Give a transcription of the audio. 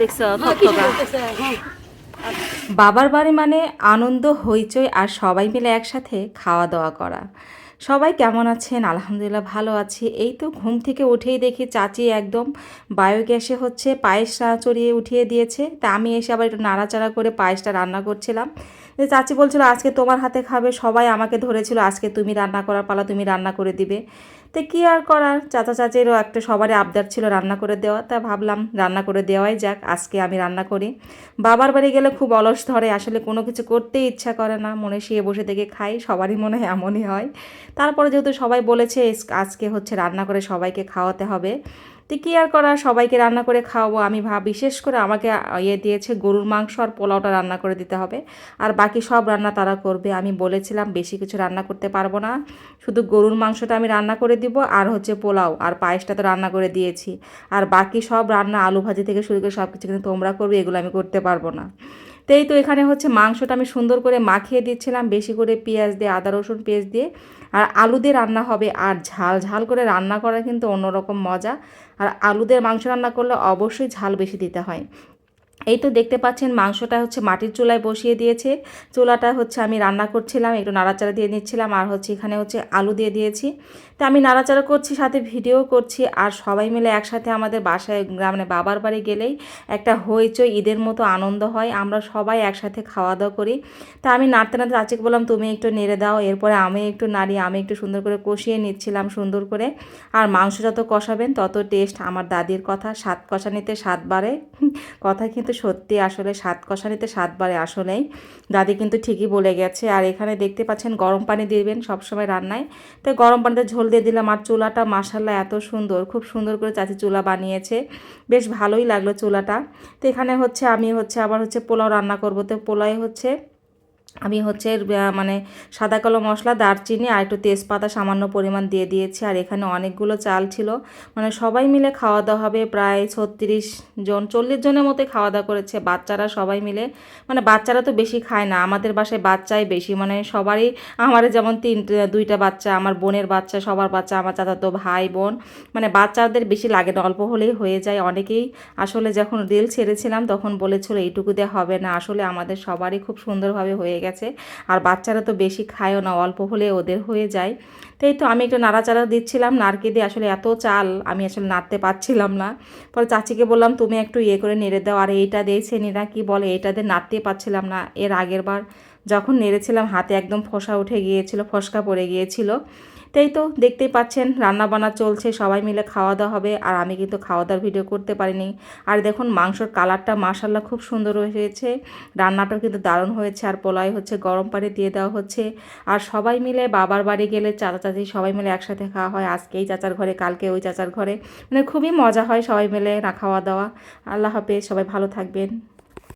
দেখছ? হ্যাঁ। বাবার বাড়ি মানে আনন্দ হইচই আর সবাই মিলে একসাথে খাওয়া দাওয়া করা। সবাই কেমন আছেন? আলহামদুলিল্লাহ ভালো আছি। এই তো ঘুম থেকে উঠেই দেখি চাচি একদম বায়োগ্যাসে হচ্ছে পায়েসটা চড়িয়ে উঠিয়ে দিয়েছে। তা আমি এসে আবার একটু নাড়াচাড়া করে পায়েসটা রান্না করছিলাম। যে চাচি বলছিল, আজকে তোমার হাতে খাবে, সবাই আমাকে ধরেছিল, আজকে তুমি রান্না করার পালা, তুমি রান্না করে দিবে। তো কী আর করার? চাচা চাচিরও একটা সবারই আবদার ছিল রান্না করে দেওয়া, তা ভাবলাম রান্না করে দেওয়াই যাক, আজকে আমি রান্না করি। বাবার বাড়ি গেলে খুব অলস ধরে, আসলে কোনো কিছু করতেই ইচ্ছা করে না, মনে শুয়ে বসে থেকে খাই সবারই মনে হয় এমনই হয়। তারপরে যেহেতু সবাই বলেছে আজকে হচ্ছে রান্না করে সবাইকে খাওয়াতে হবে। তো কী আর করা সবাইকে রান্না করে খাওয়াবো। আমি ভাব বিশেষ করে আমাকে ইয়ে দিয়েছে গরুর মাংস আর পোলাওটা রান্না করে দিতে হবে। আর বাকি সব রান্না তারা করবে। আমি বলেছিলাম বেশি কিছু রান্না করতে পারব না। শুধু গরুর মাংসটা আমি রান্না করে দিব আর হচ্ছে পোলাও। আর পায়েসটা তো রান্না করে দিয়েছি। আর বাকি সব রান্না, আলু ভাজি থেকে শুরু করে সব কিছু কিন্তু তোমরা করবে, এগুলো আমি করতে পারব না। তো এই তো এখানে হচ্ছে মাংসটা আমি সুন্দর করে মাখিয়ে দিচ্ছিলাম, বেশি করে পেঁয়াজ দিয়ে, আদা, রসুন পেঁয়াজ দিয়ে। আর আলু দিয়ে রান্না হবে, আর ঝাল ঝাল করে রান্না করা কিন্তু অন্যরকম মজা। আর আলুদের মাংস রান্না করলে অবশ্যই ঝাল বেশি দিতে হয়। এই তো দেখতে পাচ্ছেন মাংসটা হচ্ছে মাটির চুলায় বসিয়ে দিয়েছে। চুলাটা হচ্ছে আমি রান্না করছিলাম, একটু নাড়াচাড়া দিয়ে নিচ্ছিলাম আর হচ্ছে এখানে হচ্ছে আলু দিয়ে দিয়েছি। তো আমি নাড়াচাড়া করছি, সাথে ভিডিও করছি আর সবাই মিলে একসাথে আমাদের বাসায় মানে বাবার বাড়ি গেলেই একটা হইচই, ঈদের মতো আনন্দ হয়। আমরা সবাই একসাথে খাওয়া দাওয়া করি। তা আমি নাড়তে নাড়তে চাচিকে বললাম, তুমি একটু নেড়ে দাও। এরপরে আমি একটু নাড়ি, আমি একটু সুন্দর করে কষিয়ে নিচ্ছিলাম সুন্দর করে। আর মাংস যত কষাবেন, তত টেস্ট আমার দাদির কথা, স্বাদ কষানিতে স্বাদ বাড়ে। কথা কিন্তু সত্যি আসলে স্বাদ কষানিতে স্বাদ বাড়ে আসলেই দাদি কিন্তু ঠিকই বলে গেছে। আর এখানে দেখতে পাচ্ছেন গরম পানি দিবেন সবসময় রান্নায়। তো গরম পানিতে ঝোল দিয়ে দিলাম আর চুলাটা মাসাল্লা এত সুন্দর, খুব সুন্দর করে চাচি চুলা বানিয়েছে। বেশ ভালোই লাগল চুলাটা। তো এখানে হচ্ছে আমি হচ্ছে আবার হচ্ছে পোলাও রান্না করব। তো পোলাও হচ্ছে আমি হচ্ছে মানে সাদা কালো মশলা, দারচিনি আর একটু তেজপাতা সামান্য পরিমাণ দিয়ে দিয়েছি। আর এখানে অনেকগুলো চাল ছিল। মানে সবাই মিলে খাওয়া দাওয়া হবে প্রায় ছত্রিশ জন, চল্লিশ জনের মতোই খাওয়া দাওয়া করেছে বাচ্চারা সবাই মিলে। মানে বাচ্চারা তো বেশি খায় না, আমাদের বাসায় বাচ্চাই বেশি। মানে সবারই, আমার যেমন তিন, দুইটা বাচ্চা, আমার বোনের বাচ্চা, সবার বাচ্চা, আমার চাচাতো ভাই, বোন। মানে বাচ্চাদের বেশি লাগে না, অল্প হলেই হয়ে যায় অনেকেই। আসলে যখন রিল ছেড়েছিলাম, তখন বলেছিল এইটুকু দিয়ে হবে না। আসলে আমাদের সবারই খুব সুন্দরভাবে হয়ে গেছে। আর বাচ্চারা তো বেশি খায়ও না, অল্প হলে ওদের হয়ে যায়। তাই তো আমি একটু নাড়াচাড়া দিচ্ছিলাম নারকে দিয়ে আসলে এত চাল আমি আসলে নাড়তে পারছিলাম না। পরে চাচিকে বললাম, তুমি একটু ইয়ে করে নেড়ে দাও। আর, এইটা দিয়েছে নিরা কি বলে? এইটা দিয়ে নাড়তে পারছিলাম না। এর আগের বার যখন নেড়েছিলাম, হাতে একদম ফসা উঠে গিয়েছিল, ফসকা পড়ে গিয়েছিল। তাই তো, দেখতেই পাচ্ছেন রান্না বান্না চলছে, সবাই মিলে খাওয়া দাওয়া হবে, আর আমি কিন্তু খাওয়া দাওয়ার ভিডিও করতে পারিনি। আর দেখুন, মাংসর কালারটা মাসাল্লাহ খুব সুন্দর হয়েছে, রান্নাটাও কিন্তু দারুণ হয়েছে, আর পোলাই হচ্ছে গরম পানি দিয়ে দেওয়া হচ্ছে। আর সবাই মিলে বাবার বাড়ি গেলে চাচা চাচি সবাই মিলে একসাথে খাওয়া হয়, আজকে এই চাচার ঘরে, কালকে ওই চাচার ঘরে। মানে খুবই মজা হয় সবাই মিলে না খাওয়া দাওয়া আল্লাহ হাফেজ, সবাই ভালো থাকবেন।